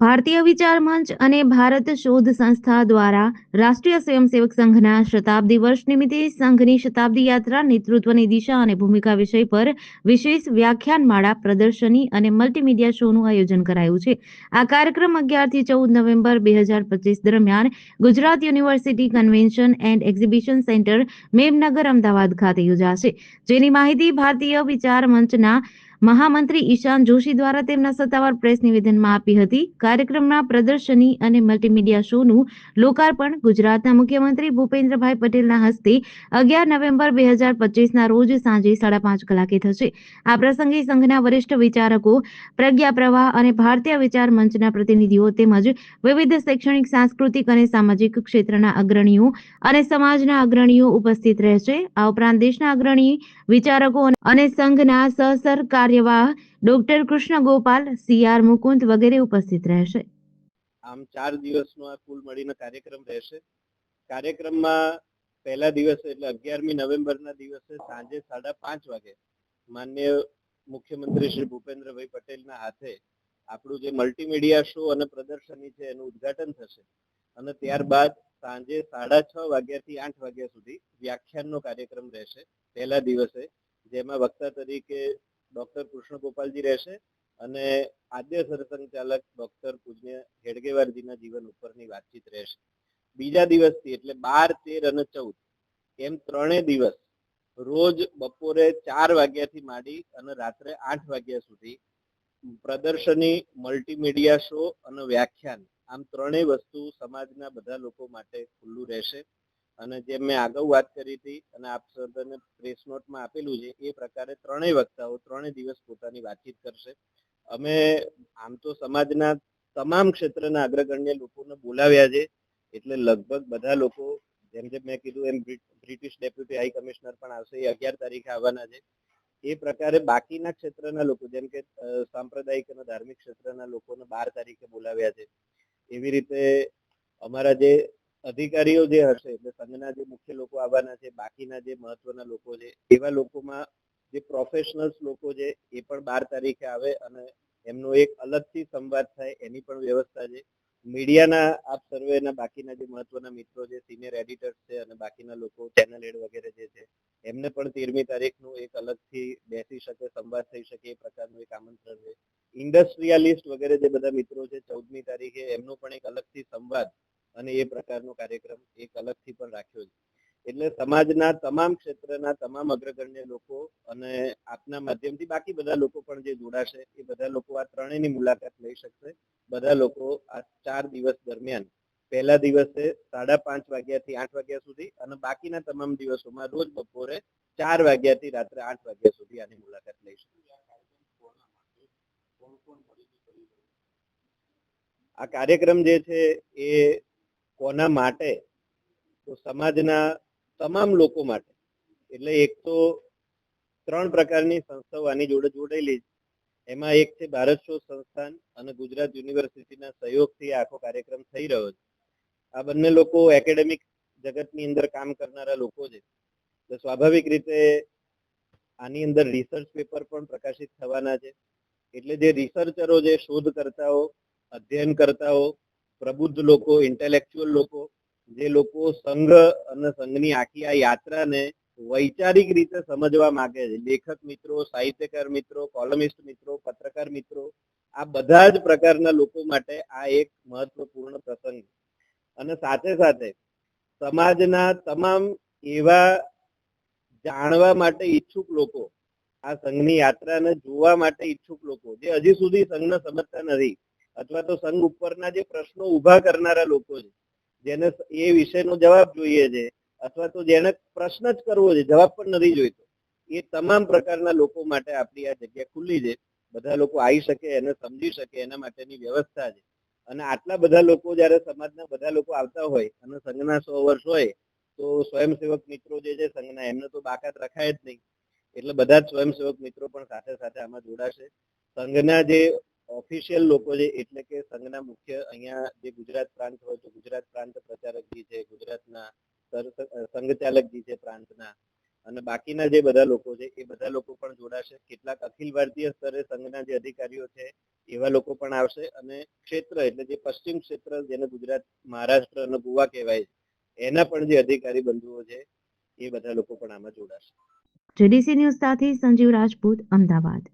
ભારતીય વિચાર મંચ અને ભારત શોધ સંસ્થા દ્વારા રાષ્ટ્રીય સ્વયંસેવક સંઘના શતાબ્દી વર્ષ નિમિત્તે સંઘની શતાબ્દી યાત્રા નેતૃત્વની દિશા અને ભૂમિકા વિષય પર વિશેષ વ્યાખ્યાનમાળા પ્રદર્શની અને મલ્ટીમીડિયા શોનું આયોજન કરાયું છે. આ કાર્યક્રમ અગિયારથી ચૌદ નવેમ્બર બે હજાર પચીસ દરમિયાન Gujarat university convention and exhibition centre, Memnagar, Ahmedabad ખાતે યોજાશે. જેની માહિતી ભારતીય વિચાર મંચના મહામંત્રી ઈશાન જોશી દ્વારા તેમના સત્તાવાર પ્રેસ નિવેદનમાં આપી હતી. કાર્યક્રમના પ્રદર્શની અને મલ્ટીમીડિયા શોનું લોકાર્પણ ગુજરાતના મુખ્યમંત્રી ભૂપેન્દ્રભાઈ પટેલના હસ્તે અગિયાર નવેમ્બર બે હજાર પચીસના રોજ સાંજે સાડા પાંચ કલાકે થશે. આ પ્રસંગે સંઘના વરિષ્ઠ વિચારકો, પ્રજ્ઞા પ્રવાહ અને ભારતીય વિચાર મંચના પ્રતિનિધિઓ તેમજ વિવિધ શૈક્ષણિક, સાંસ્કૃતિક અને સામાજિક ક્ષેત્રના અગ્રણીઓ અને સમાજના અગ્રણીઓ ઉપસ્થિત રહેશે. આ ઉપરાંત દેશના અગ્રણી વિચારકો અને સંઘના સહસર કાર્યવાહ doctor Krishna Gopal C R Mukund વગેરે ઉપસ્થિત રહેશે. આમ ચાર દિવસનો આ કુલ મળીને કાર્યક્રમ રહેશે. કાર્યક્રમમાં પહેલા દિવસે એટલે અગિયારમી નવેમ્બરના દિવસે સાંજે સાડા પાંચ વાગે માન્ય મુખ્યમંત્રી શ્રી ભૂપેન્દ્રભાઈ પટેલના હાથે આપણું જે મલ્ટીમીડિયા શો અને પ્રદર્શની છે એનું ઉદ્ઘાટન થશે. અને ત્યારબાદ સાંજે સાડા છ વાગ્યાથી આઠ વાગ્યા સુધી વ્યાખ્યાનનો કાર્યક્રમ રહેશે. પહેલા દિવસે જેમાં વક્તા તરીકે ડોક્ટર કૃષ્ણ ગોપાલજી રહેશે અને આદ્ય સરસંઘચાલક ડોક્ટર પૂજ્ય હેડગેવારજીના જીવન ઉપરની વાતચીત રહેશે. બીજા દિવસથી એટલે બાર, તેર અને ચૌદ એમ ત્રણેય દિવસ રોજ બપોરે ચાર વાગ્યાથી માંડી અને રાત્રે આઠ વાગ્યા સુધી પ્રદર્શની, મલ્ટીમીડિયા શો અને વ્યાખ્યાન આમ ત્રણેય વસ્તુ સમાજના બધા લોકો માટે ખુલ્લું રહેશે. અને જેમ મેં આગળ વાત કરી હતી અને આપ સર્વને પ્રેસ નોટમાં આપેલું છે, એ પ્રકારે ત્રણેય વક્તાઓ ત્રણેય દિવસ પોતાની વાતચીત કરશે. અમે આમ તો સમાજના તમામ ક્ષેત્રના અગ્રગણ્ય લોકોને બોલાવ્યા છે, એટલે લગભગ બધા લોકો, જેમ જેમ મેં કીધું એમ બ્રિટિશ ડેપ્યુટી હાઈ કમિશનર પણ આવશે, એ અગિયાર તારીખે આવવાના છે. એ પ્રકારે બાકીના ક્ષેત્રના લોકો, જેમ કે સાંપ્રદાયિક અને ધાર્મિક ક્ષેત્રના લોકોને બાર તારીખે બોલાવ્યા છે. એવી રીતે અમારા જે અધિકારીઓ જે હશે, એટલે સંઘના જે મુખ્ય લોકો આવવાના છે, બાકીના જે મહત્વના લોકો છે, એવા લોકોમાં જે પ્રોફેશનલ્સ લોકો છે, એ પણ બાર તારીખે આવે અને એમનો એક અલગથી સંવાદ થાય, એની પણ વ્યવસ્થા છે. મીડિયાના આપ સર્વેના બાકીના જે મહત્વના મિત્રો છે સિનિયર એડિટર્સ છે અને બાકીના લોકો ચેનલ હેડ વગેરે જે છે, એમને પણ તેરમી તારીખનું એક અલગથી બેસી શકે, સંવાદ થઈ શકે, એ પ્રકારનું એક આમંત્રણ છે. ઇન્ડસ્ટ્રીયાલિસ્ટ વગેરે જે બધા મિત્રો છે, ચૌદમી તારીખે એમનો પણ એક અલગથી સંવાદ અને એ પ્રકારનો કાર્યક્રમ એક અલગથી પણ રાખ્યો છે. એટલે સમાજના તમામ ક્ષેત્રના તમામ અગ્રગણ્ય લોકો અને આપના માધ્યમથી બાકી બધા લોકો પણ જે જોડાશે, એ બધા લોકો આ ત્રણેયની મુલાકાત લઈ શકશે. બધા લોકો આ ચાર દિવસ દરમિયાન, પહેલા દિવસે સાડા પાંચ વાગ્યાથી આઠ વાગ્યા સુધી અને બાકીના તમામ દિવસોમાં રોજ બપોરે ચાર વાગ્યાથી રાત્રે આઠ વાગ્યા સુધી આની મુલાકાત લઈ શકશે આ કાર્યક્રમ જે છે એ કોના માટે? તો સમાજના તમામ લોકો માટે. એટલે એક તો ત્રણ પ્રકારની સંસ્થાઓ આની જોડે જોડાયેલી છે. એમાં એક છે ભારત શોધ સંસ્થાન અને ગુજરાત યુનિવર્સિટીના સહયોગથી આખો કાર્યક્રમ થઈ રહ્યો છે. આ બંને લોકો એકેડેમિક જગતની અંદર કામ કરનારા લોકો છે. તો સ્વાભાવિક રીતે આની અંદર રિસર્ચ પેપર પણ પ્રકાશિત થવાના છે. એટલે જે રિસર્ચરો જે શોધકર્તાઓ, અધ્યયનકર્તાઓ પ્રબુદ્ધ લોકો ઇન્ટેલેક્ચ્યુઅલ લોકો, જે લોકો સંઘ અને સંઘની આખી આ યાત્રાને વૈચારિક રીતે સમજવા માંગે છે. લેખક મિત્રો, સાહિત્યકાર મિત્રો કોલમિસ્ટ મિત્રો, પત્રકાર મિત્રો, આ બધા જ પ્રકારના લોકો માટે આ એક મહત્વપૂર્ણ પ્રસંગ અને સાથે સાથે સમાજના તમામ એવા જાણવા માટે ઈચ્છુક લોકો આ સંઘની યાત્રાને જોવા માટે ઈચ્છુક લોકો, જે હજી સુધી સંઘને સમજતા નથી. અથવા તો સંઘ ઉપરના જે પ્રશ્નો ઊભા કરનારા લોકો છે, જેને એ વિષયનો જવાબ જોઈએ છે, અથવા તો જેને પ્રશ્ન જ કરવો છે, જવાબ પણ નથી જોઈતો, એ તમામ પ્રકારના લોકો માટે આપણી આ જગ્યા ખુલ્લી છે. બધા લોકો આવી શકે, એને સમજી શકે, એના માટેની વ્યવસ્થા છે. અને આટલા બધા લોકો જ્યારે સમાજના બધા લોકો આવતા હોય, અને સંઘના સો વર્ષ હોય, તો સ્વયંસેવક મિત્રો જે છે સંઘના, એમને તો બાકાત રખાય જ નહીં. એટલે બધા જ સ્વયંસેવક મિત્રો પણ સાથે સાથે આમાં જોડાશે. સંઘના જે ઓફિશિયલ લોકો છે એટલે કે સંઘના મુખ્ય અહીંયા જે ગુજરાત પ્રાંત હોય તો ગુજરાત પ્રાંત પ્રચારકજી છે, ગુજરાતના સર- સંઘચાલકજી છે પ્રાંતના. અને બાકીના જે બધા લોકો છે, એ બધા લોકો પણ જોડાશે. કેટલાક અખિલ ભારતીય સ્તરે સંઘના જે અધિકારીઓ છે, એવા લોકો પણ આવશે. અને ક્ષેત્ર એટલે જે પશ્ચિમ ક્ષેત્ર જેને ગુજરાત, મહારાષ્ટ્ર અને ગોવા કહેવાય છે, એના પણ જે અધિકારી બંધુઓ છે, એ બધા લોકો પણ આમાં જોડાશે. જેડીસી ન્યૂઝ સાથે સંજીવ રાજપૂત, અમદાવાદ.